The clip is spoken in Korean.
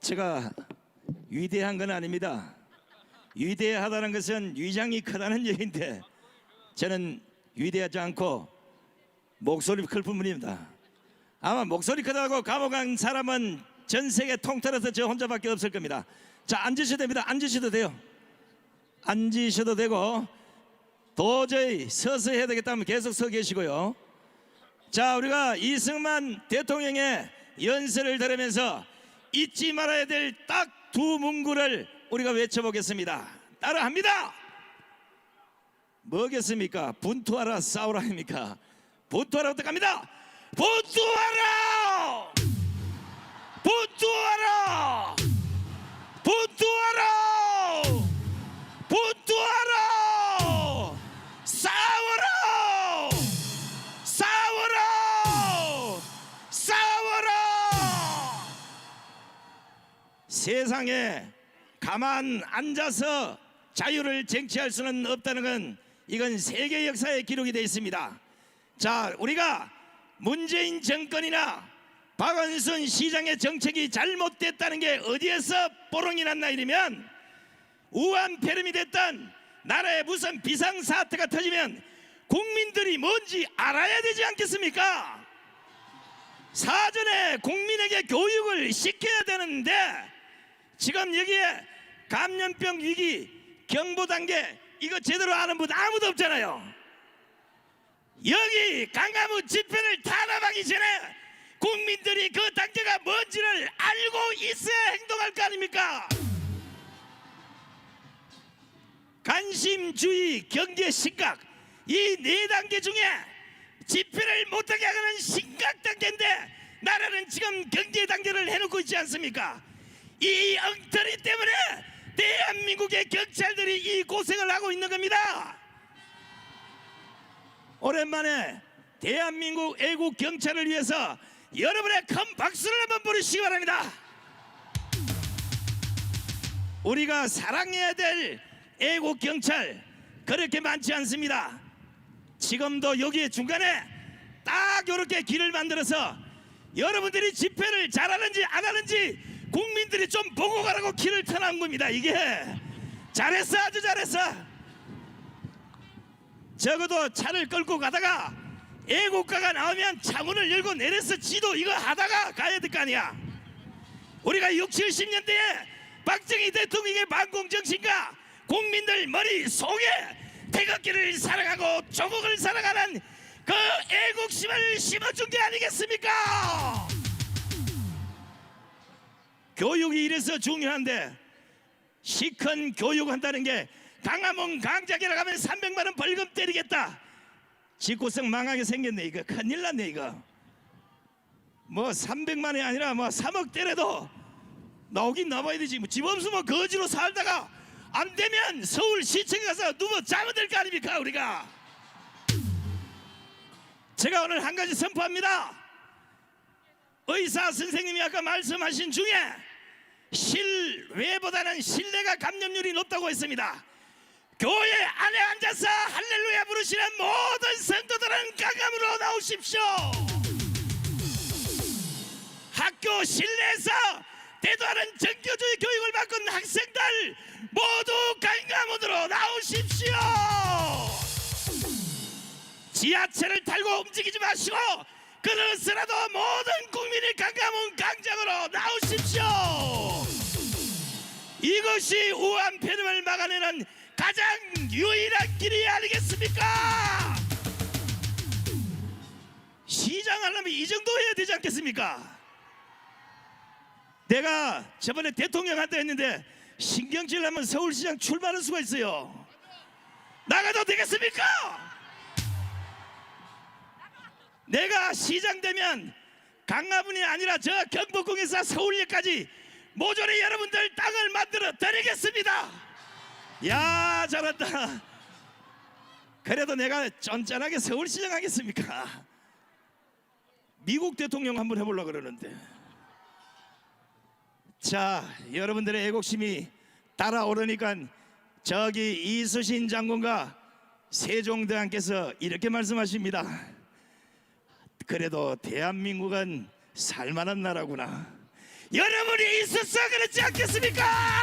제가 위대한 건 아닙니다. 위대하다는 것은 위장이 크다는 얘기인데 저는 위대하지 않고 목소리 클 뿐입니다. 아마 목소리 크다고 감옥 간 사람은 전 세계 통틀어서 저 혼자밖에 없을 겁니다. 자 앉으셔도 됩니다. 앉으셔도 돼요. 앉으셔도 되고 도저히 서서 해야 되겠다면 계속 서 계시고요. 자 우리가 이승만 대통령의 연설을 들으면서 잊지 말아야 될 딱 두 문구를 우리가 외쳐보겠습니다. 따라합니다. 뭐겠습니까? 분투하라 싸우라 아닙니까? 분투하라부터 갑니다. 분투하라! 분투하라! 분투 세상에 가만 앉아서 자유를 쟁취할 수는 없다는 건 이건 세계 역사의 기록이 되어 있습니다. 자, 우리가 문재인 정권이나 박원순 시장의 정책이 잘못됐다는 게 어디에서 뽀롱이 났나 이러면 우한 폐렴이 됐던 나라에 무슨 비상사태가 터지면 국민들이 뭔지 알아야 되지 않겠습니까? 사전에 국민에게 교육을 시켜야 되는데 지금 여기에 감염병 위기 경보 단계 이거 제대로 아는 분 아무도 없잖아요. 여기 강화문 집회를 탄압하기 전에 국민들이 그 단계가 뭔지를 알고 있어야 행동할 거 아닙니까? 관심, 주의, 경계, 심각 이 네 단계 중에 집회를 못하게 하는 심각 단계인데 나라는 지금 경제 단계를 해놓고 있지 않습니까? 이 엉터리 때문에 대한민국의 경찰들이 이 고생을 하고 있는 겁니다. 오랜만에 대한민국 애국 경찰을 위해서 여러분의 큰 박수를 한번 보내시기 바랍니다. 우리가 사랑해야 될 애국 경찰 그렇게 많지 않습니다. 지금도 여기 중간에 딱 이렇게 길을 만들어서 여러분들이 집회를 잘하는지 안 하는지 국민들이 좀 보고 가라고 길을 터놓은 겁니다. 이게 잘했어 아주 잘했어. 적어도 차를 끌고 가다가 애국가가 나오면 창문을 열고 내려서 지도 이거 하다가 가야 될 거 아니야. 우리가 6, 70년대에 박정희 대통령의 반공정신과 국민들 머릿속에 태극기를 사랑하고 조국을 사랑하는 그 애국심을 심어준 게 아니겠습니까? 교육이 이래서 중요한데 시큰 교육한다는 게 강화문 강자기라 가면 300만 원 벌금 때리겠다. 집구석 망하게 생겼네 이거 큰일 났네 이거. 뭐 300만이 아니라 뭐 3억 때려도 나오긴 나와야 되지. 뭐 집 없으면 거지로 살다가 안 되면 서울 시청에 가서 누워 자면 될 거 아닙니까 우리가. 제가 오늘 한 가지 선포합니다. 의사 선생님이 아까 말씀하신 중에 실외보다는 신뢰가 감염률이 높다고 했습니다. 교회 안에 앉아서 할렐루야 부르시는 모든 성도들은 강감으로 나오십시오. 학교 실내에서 대도하는 정교주의 교육을 있는 학생들 모두 강감으로 나오십시오. 지하철을 타고 움직이지 마시고 그릇이라도 모든 국민이 강장으로 이것이 우한 폐렴을 막아내는 가장 유일한 길이 아니겠습니까? 시장 하려면 이 정도 해야 되지 않겠습니까? 내가 저번에 대통령한테 했는데 신경질 나면 서울시장 출마할 수가 있어요. 나가도 되겠습니까? 내가 시장 되면 강화문이 아니라 저 경복궁에서 서울역까지 모조리 여러분들 땅을 만들어 드리겠습니다. 야 잘한다. 그래도 내가 쫀쫀하게 서울시장 하겠습니까? 미국 대통령 한번 해보려 그러는데. 자, 여러분들의 애국심이 따라오르니까 저기 이수신 장군과 세종대왕께서 이렇게 말씀하십니다. 그래도 대한민국은 살만한 나라구나. 여러분이 있어서 그렇지 않겠습니까?